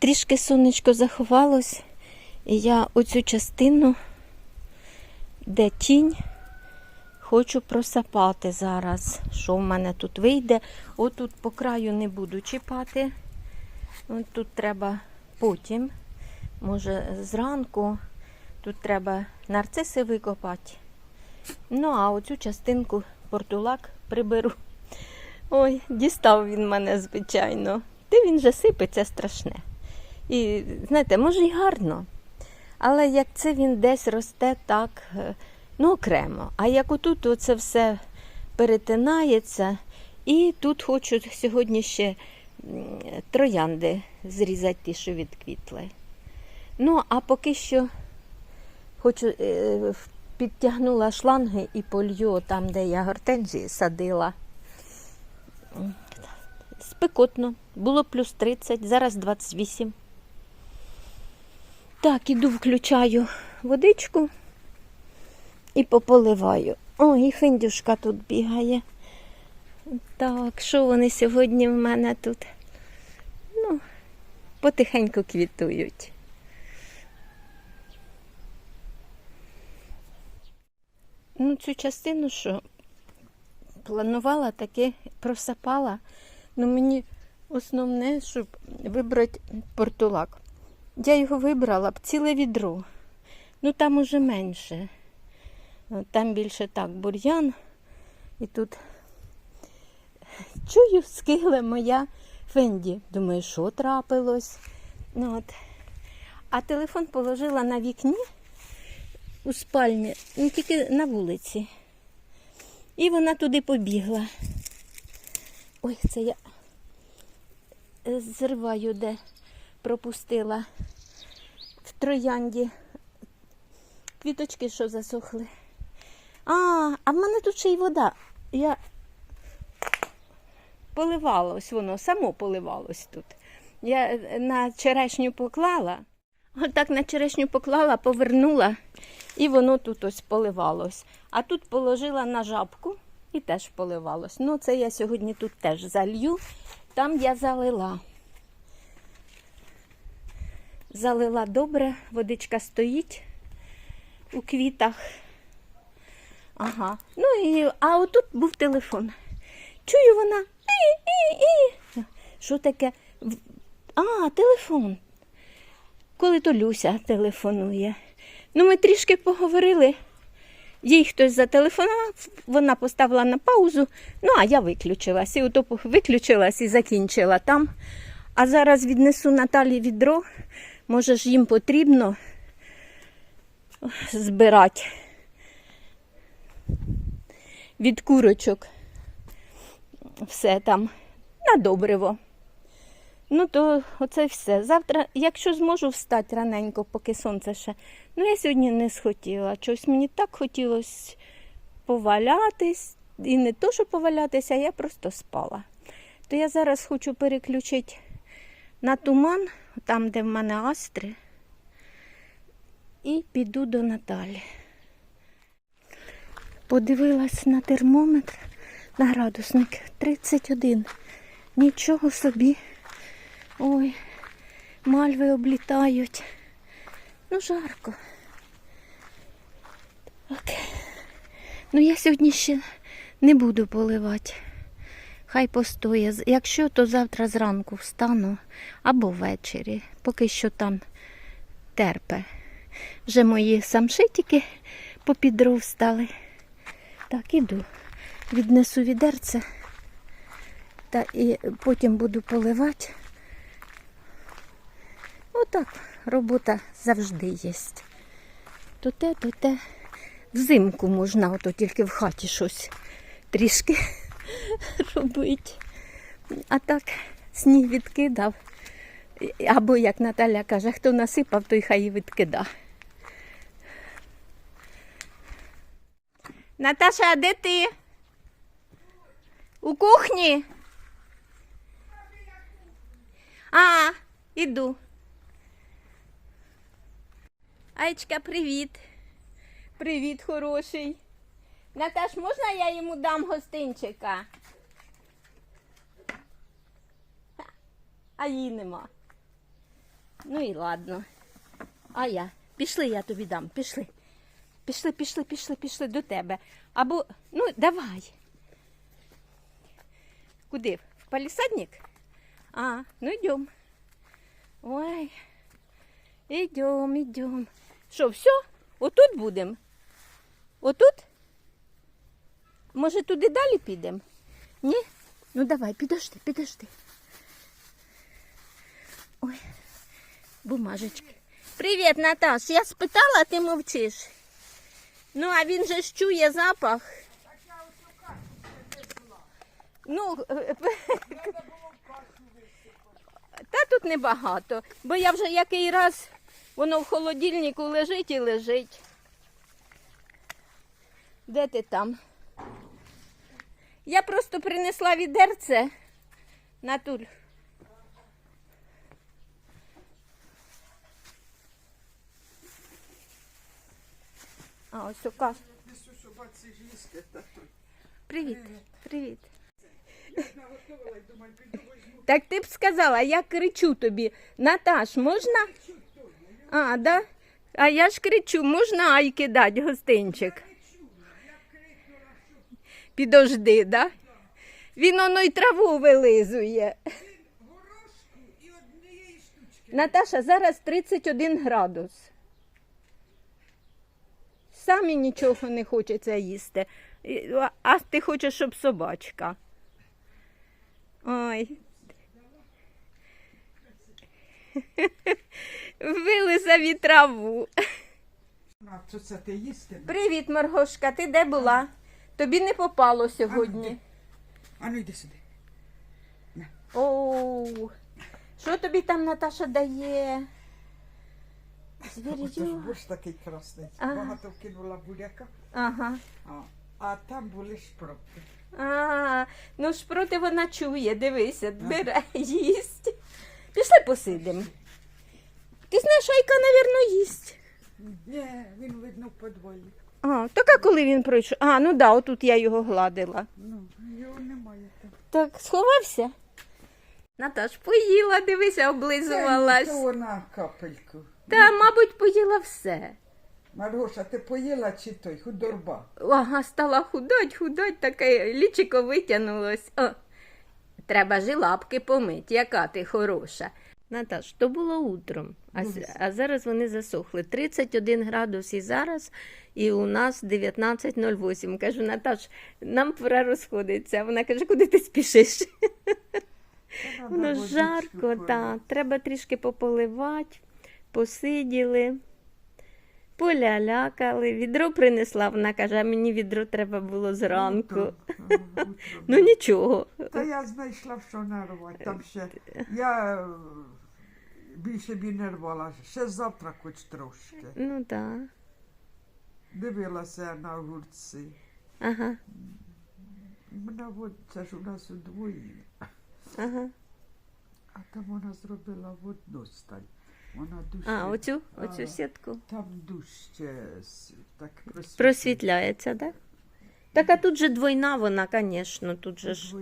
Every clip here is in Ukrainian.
Трішки сонечко заховалось, і я оцю частину, де тінь, хочу просапати зараз. Що в мене тут вийде? Отут по краю не буду чіпати. Тут треба потім, може, зранку. Тут треба нарциси викопати. Ну, а оцю частинку портулак приберу. Ой, дістав він мене, звичайно. Ти він же сипеться страшне. І знаєте, може й гарно. Але як це він десь росте так, е, ну, окремо. А як отут оце все перетинається, і тут хочу сьогодні ще троянди зрізати ті, що відквітли. Ну, а поки що хочу е, підтягнула шланги і полью там, де я гортензії садила. Спекотно. Було плюс 30, зараз 28. Так, іду включаю водичку і пополиваю. Ой, і финдюшка тут бігає. Так, що вони сьогодні в мене тут? Ну, потихеньку квітують. Ну, цю частину, що планувала, таки просапала. Ну, мені основне, щоб вибрати портулак. Я його вибрала б ціле відро. Ну там уже менше. Там більше так бур'ян. І тут чую, скигле моя Фенді. Думаю, що трапилось. Ну, от. А телефон положила на вікні у спальні, ну тільки на вулиці. І вона туди побігла. Ой, це я е, зриваю, де пропустила в троянді. Квіточки, що засохли. А, а в мене тут ще й вода. Я поливалось воно, само поливалось тут. Я на черешню поклала, отак на черешню поклала, повернула, і воно тут ось поливалось. А тут положила на жабку і теж поливалось. Ну, це я сьогодні тут теж залью. Там я залила. Залила добре, водичка стоїть у квітах. Ага. Ну і а отут був телефон. Чую вона. І-і-і. Що таке? А, телефон. Коли то Люся телефонує. Ну, ми трішки поговорили. Їй хтось зателефонував, вона поставила на паузу, ну а я виключилась. І ото виключилась і закінчила там. А зараз віднесу Наталі відро. Може ж їм потрібно збирати від курочок. Все там на добриво. Ну, то оце все. Завтра, якщо зможу встати раненько, поки сонце ще. Ну, я сьогодні не схотіла. Чогось мені так хотілося повалятись. І не то, що повалятися, я просто спала. То я зараз хочу переключити на туман, там, де в мене астри, і піду до Наталі. Подивилась на термометр, на градусник 31. Нічого собі. Ой, мальви облітають. Ну, жарко. Окей. Ну, я сьогодні ще не буду поливати. Хай постоє. Якщо, то завтра зранку встану або ввечері, поки що там терпе. Вже мої самшитики попідростали. Так, іду. Віднесу відерце та і потім буду поливати. Отак, робота завжди є. То те, то те. Взимку можна, ото тільки в хаті щось трішки робити. А так сніг відкидав. Або, як Наталя каже, хто насипав, той хай і відкида. Наташа, а де ти? У кухні? А, іду. Айчка, привіт. Привіт, хороший. Наташ, можна я йому дам гостинчика? А її нема. Ну і ладно. А я. Пішли, я тобі дам. Пішли. Пішли, пішли, пішли, пішли до тебе. Або, ну, давай. Куди? В палісадник? А, ну йдем. Ой. Ідем, ідем. Що, все? Отут будемо? Отут? Може, туди далі підемо? Ні? Ну давай, підожди, підожди. Ой, бумажечки. Привіт, Наташ. Я спитала, а ти мовчиш. Ну, а він же ж чує запах. Ну, та тут небагато, бо я вже який раз воно в холодильнику лежить і лежить. Де ти там? Я просто принесла відерце. Натуль. А, ось ока. Привіт. Привіт. Так ти б сказала, я кричу тобі. Наташ, можна? А, да? А я ж кричу, можна айки дати гостинчик? Підожди, да? Він оно й траву вилизує. І однієї штучки. Наташа, зараз 31 градус. Самі нічого не хочеться їсти. А- ти хочеш, щоб собачка. Ой. Вилизав і траву. Привіт, Маргошка, ти де була? Тобі не попало сьогодні. А ну йди сюди. Оу. Що тобі там Наташа дає? Ж Звір'ю. борщ такий красний. Ага. Багато вкинула буряка, Ага. а, а там були шпроти. А, ну шпроти вона чує, дивися, бере, їсть. Пішли посидимо. Ти знаєш, Айка, навірно, їсть. Ні, він видно в подвої. А, так а коли він пройшов? А, ну да, отут я його гладила. Ну, його немає там. Так, сховався? Наташ, поїла, дивися, облизувалась. Це вона капельку. Та, мабуть, поїла все. Маргоша, ти поїла чи той худорба? Ага, стала худать, худать, таке лічико витягнулось. О, треба ж і лапки помить, яка ти хороша. Наташ, то було утром, а, а зараз вони засохли. 31 градус і зараз, і у нас 19.08. Кажу, Наташ, нам пора розходитися. Вона каже, куди ти спішиш? Ну Воно жарко, так. Треба трішки пополивати, посиділи, полялякали. Відро принесла, вона каже, а мені відро треба було зранку. Ага, утром. Ну нічого. Та я знайшла, що нарвати. Там ще я е, більше б і не рвала. Ще завтра хоч трошки. Ну так. Дивилася на огурці. Ага, Мене от це ж у нас удвоє. ага. А там вона зробила в одну сталь. Вона дужче. А, оцю, оцю сітку. Там дужче с- так просвітлює. Просвітляється, так? Так, а тут же двойна вона, звісно, тут же ж.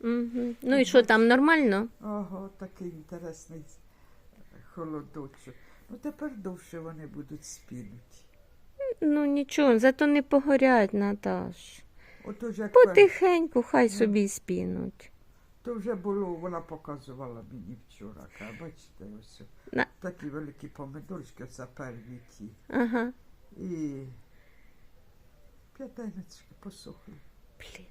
Угу. Ну і що там, нормально? Ага, такий інтересний холодочок. Ну тепер довше вони будуть спінути. Ну нічого, зато не погорять, Наташ. Ото ж як Потихеньку, хай собі спінуть. То вже було, вона показувала мені вчора. Каже, бачите, ось На- такі великі помидорчики, це перві ті. Ага. І п'ятиночки посохли. Блін.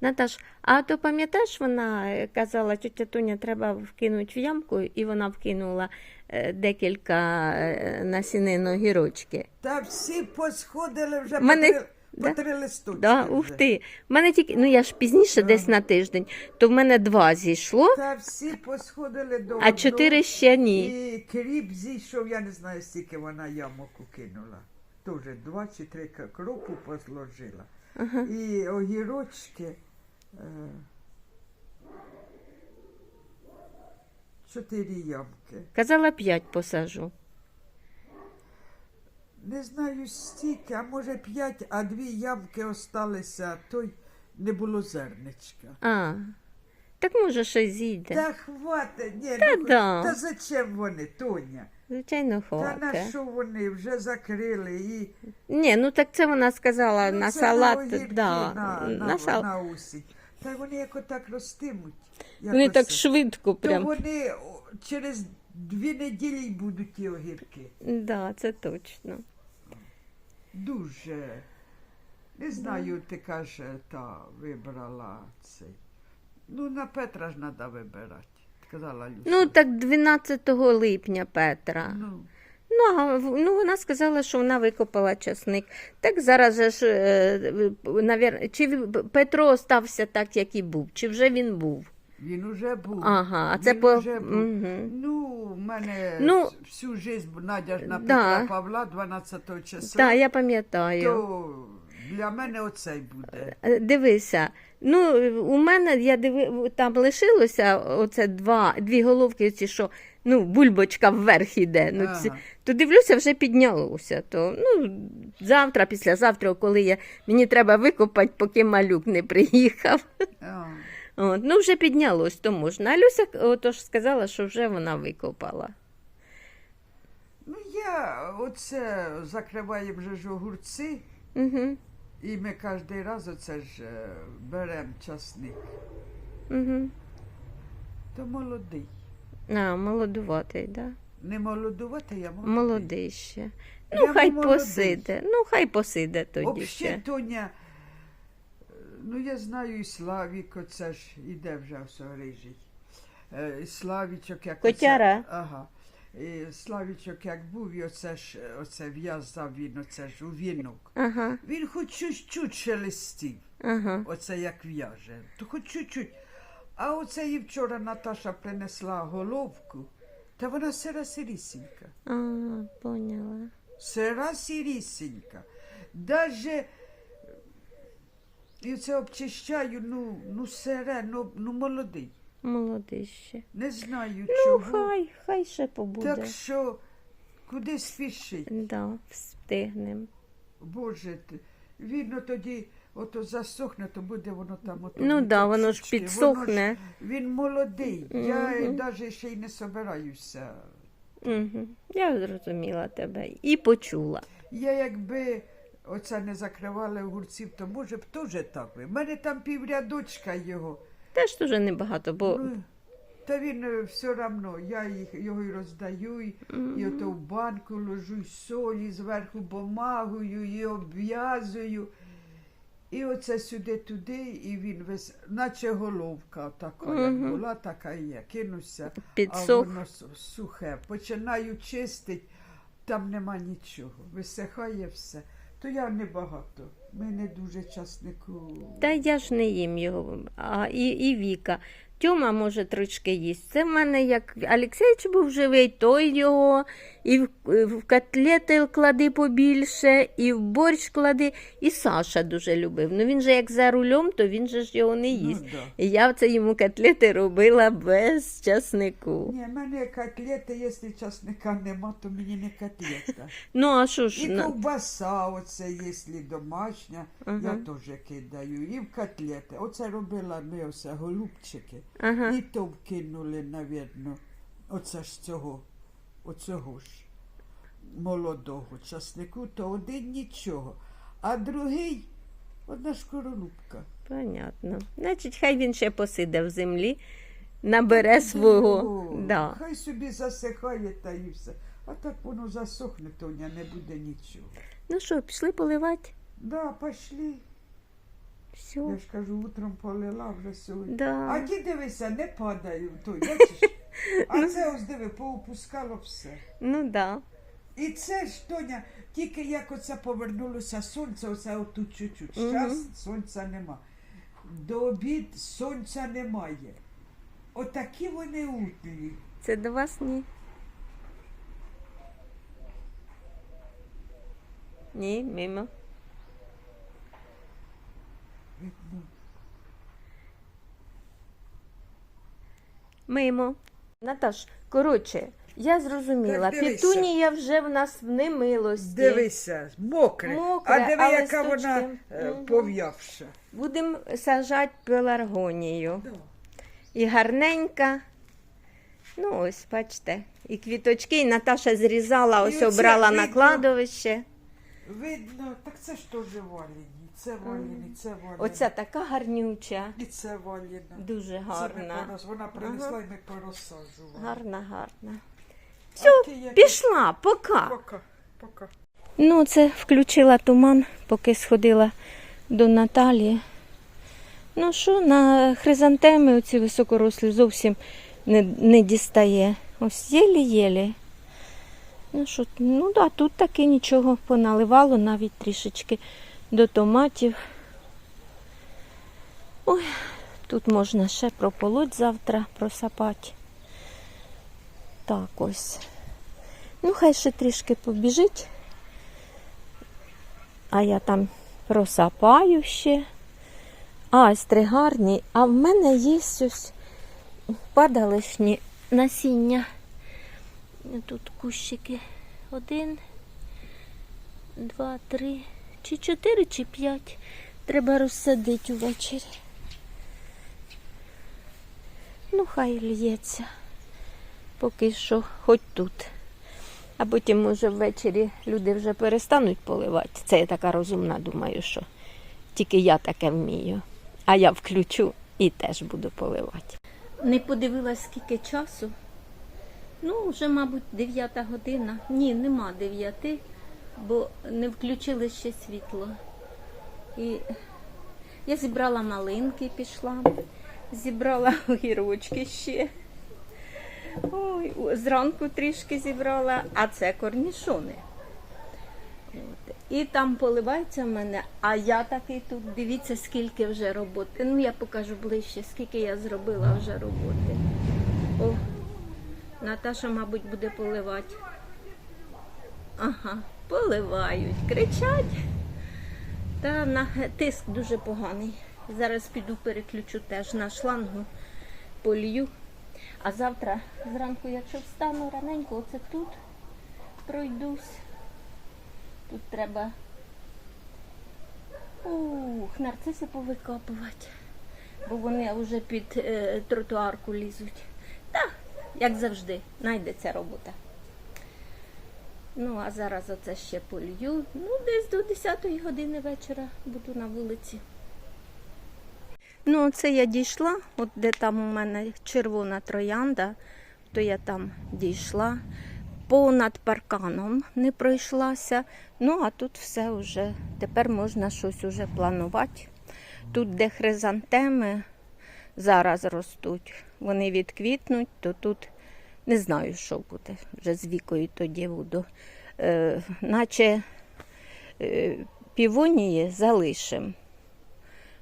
Наташ, а то пам'ятаєш, вона е, казала, тетя Тоня, треба вкинути в ямку, і вона вкинула е, декілька е, насінин огірочки. Та всі посходили вже Мене- по, три, да? по три листочки. Да, вже. ух ти. В мене тільки, ну я ж пізніше, десь на тиждень, то в мене два зійшло, Та всі посходили до а одного. чотири ще ні. І кріп зійшов, я не знаю, скільки вона ямок кинула. Тоже два чи три к- кропу позложила. Ага. І огірочки. Е, чотири ямки. Казала п'ять посажу. Не знаю стільки, а може п'ять, а дві ямки осталися, а той не було зерничка. А, Так може щось зійде. Та хватить, ні, Та ну, да. та зачем вони, Тоня? Звичайно, Та на хватить. що вони вже закрили і Ні, ну так це вона сказала Ну, на це салат. огірки, да, на, на, на сал... на осінь. Та вони як отак ростимуть. Вони так швидко То прям. вони о, через дві неділі й будуть ті огірки. Да, це точно. Дуже. Не знаю, ти каже, та вибрала цей. Ну, на Петра ж треба вибирати, сказала Люся. Ну так 12 липня Петра. Ну, Ну, а в- ну вона сказала, що вона викопала часник. Так зараз же ж, е, навер... чи в- Петро остався так, як і був, чи вже він був? він уже був. Ага, а це Він по. уже був. Мгм. Ну, в мене Ну, всю життя Надя ж на да. Петра Павла 12 числа. Так, я пам'ятаю. То для мене оцей буде. Е, Дивися, ну у мене я диви, там лишилося оце два, дві головки, ці, що ну, бульбочка вверх іде. Ну, ці, Ага. то дивлюся, вже піднялося. То, ну, завтра, післязавтра, коли я, мені треба викопати, поки малюк не приїхав. А. От, ну, вже піднялось, то можна. А Люся отож сказала, що вже вона викопала. Ну, я оце закриваю вже ж огурці, Угу, і ми кожен раз оце ж е, беремо часник. угу. То молодий. А, молодуватий, так? Да? Не молодувати, я молодий. Молодий ще. Я Ну, хай молодий. посиде. Ну, хай посиде тоді Взагалі, ще. Тоня, е, ну я знаю і Славік, оце ж іде вже все рижий. Е, Славічок, як Котяра? Оце, ага. І Славічок як був, і оце ж оце в'язав він, оце ж у вінок. Ага, Він хоч чуть-чуть шелестів, ага. оце як в'яже, то хоч чуть-чуть. А оце і вчора Наташа принесла головку, та вона сира сирісінька. А, поняла. Сира сірісінька. Даже і це обчищаю, ну, ну сире, ну, ну молодий. Молодий ще. Не знаю Ну, чого. хай, хай ще побуде. Так що куди спішить? Да, встигнем. Боже. Він тоді ото засохне, то буде воно там ото. Ну ні да, воно ж підсохне. він молодий. Я навіть ще й не собираюся. Угу. Я зрозуміла тебе і почула. Я якби оце не закривала огурців, то може б теж так. би. У мене там піврядочка його. Теж дуже небагато, бо Ну, та він е, все одно, я їх, його і роздаю, і, і ото в банку ложу, і солі зверху бумагою, і обв'язую. І оце сюди-туди, і він весь, наче головка така, як була, така і є. Кинуся, а воно сухе. Починаю чистити, там нема нічого. Висихає все. То я небагато. Ми не дуже часнику. Та я ж не їм його, а і, і Віка. Тьома може трішки їсть. Це в мене як Олексійович був живий, той його і в, в котлети клади побільше, і в борщ клади. І Саша дуже любив. Ну він же як за рулем, то він же ж його не їсть. Ну, да. І я це йому котлети робила без часнику. Ні, в мене котлети, якщо часника нема, то мені не котлета. Ну, а що ж? І ковбаса, оце, якщо домашня, я теж кидаю. І в котлети. Оце робила ми оце голубчики. Ага. І то вкинули, навірно, оце ж цього, оцього ж молодого часнику, то один нічого, а другий одна шкоролупка. Понятно. Значить, хай він ще посиде в землі, набере свого. О, Да. Хай собі засихає та і все. А так воно засохне, Тоня, не буде нічого. Ну що, пішли поливати? Да, пошли. Все. Я ж кажу, утром полила вже сьогодні. Да. А ті дивися, не падаю, той, бачиш? А це ось диви, поопускало все. Ну да. І це ж, Тоня, тільки як оце повернулося сонце, оце отут чуть-чуть. Мгм. Зараз сонця нема. До обід сонця немає. Отакі вони утлі. Це до вас ні. Ні, мимо. Мимо. Наташ, коротше, я зрозуміла, Так, дивися. пітунія вже в нас в немилості. Дивися, мокре. Мокре, а диви, а яка листочки? вона е, Мгм. пов'явша. Будемо сажати пеларгонію. Да. і гарненька. Ну, ось, бачите, і квіточки, і Наташа зрізала, І ось оце обрала на видно. кладовище. Видно, так це ж теж валені. Це валені, це валені. Оця така гарнюча, І це валіна. дуже Це гарна. порос... Вона принесла і ми порозсаджували. Гарна, гарна. Ти як? Пішла, пока. Пока, пока. Ну, це включила туман, поки сходила до Наталі. Ну що, на хризантеми оці високорослі зовсім не, не дістає. Ось єлі-єлі. Ну що, ну да, тут таки нічого поналивало, навіть трішечки до томатів. Ой, тут можна ще прополоть завтра, просапати. Так ось. Ну, хай ще трішки побіжить. А я там просапаю ще. А, стригарні. А в мене є ось падалишні насіння. Тут кущики. Один, два, три, чи чотири, чи п'ять. Треба розсадити увечері. Ну, хай лється. Поки що, хоч тут. А потім, може, ввечері люди вже перестануть поливати. Це я така розумна, думаю, що тільки я таке вмію. А я включу і теж буду поливати. Не подивилась, скільки часу. Ну, вже, мабуть, 9 година. Ні, нема 9, бо не включили ще світло. І я зібрала малинки, пішла, зібрала огірочки ще. Ой, зранку трішки зібрала, а це корнішони. От. І там поливається в мене, а я такий тут, дивіться, скільки вже роботи. Ну, я покажу ближче, скільки я зробила вже роботи. О, Наташа, мабуть, буде поливати. Ага, поливають, кричать. Та на тиск дуже поганий. Зараз піду переключу теж на шлангу, полью. А завтра зранку, якщо встану раненько, оце тут пройдусь. Тут треба ух, нарциси повикопувати, бо вони вже під е, тротуарку лізуть. Та, як завжди, знайдеться робота. Ну, а зараз оце ще полью. Ну, десь до 10 години вечора буду на вулиці. Ну, оце я дійшла, от де там у мене червона троянда, то я там дійшла. Понад парканом не пройшлася. Ну, а тут все вже. Тепер можна щось уже планувати. Тут, де хризантеми зараз ростуть, вони відквітнуть, то тут не знаю, що буде. Вже з вікою тоді буду. Е, наче е, півонії залишимо.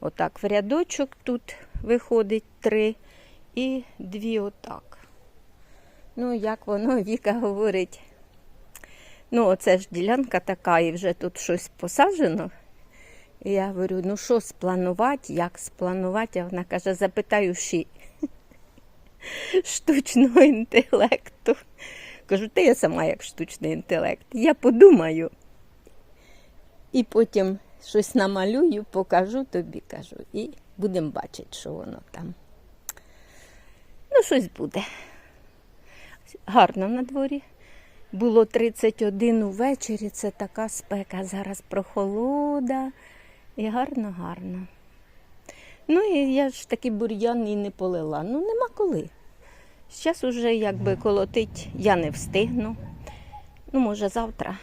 Отак в рядочок тут виходить три і дві отак. Ну, як воно Віка говорить. Ну, оце ж ділянка така, і вже тут щось посаджено. І я говорю, ну що спланувати, як спланувати? А вона каже, запитаю штучного інтелекту. Кажу, ти я сама як штучний інтелект. Я подумаю. І потім щось намалюю, покажу тобі, кажу, і будемо бачити, що воно там. Ну, щось буде. Гарно на дворі. Було 31 увечері, це така спека. Зараз прохолода. І гарно, гарно. Ну і я ж такий бур'ян і не полила. Ну, нема коли. Зараз уже якби колотить я не встигну. Ну, може, завтра.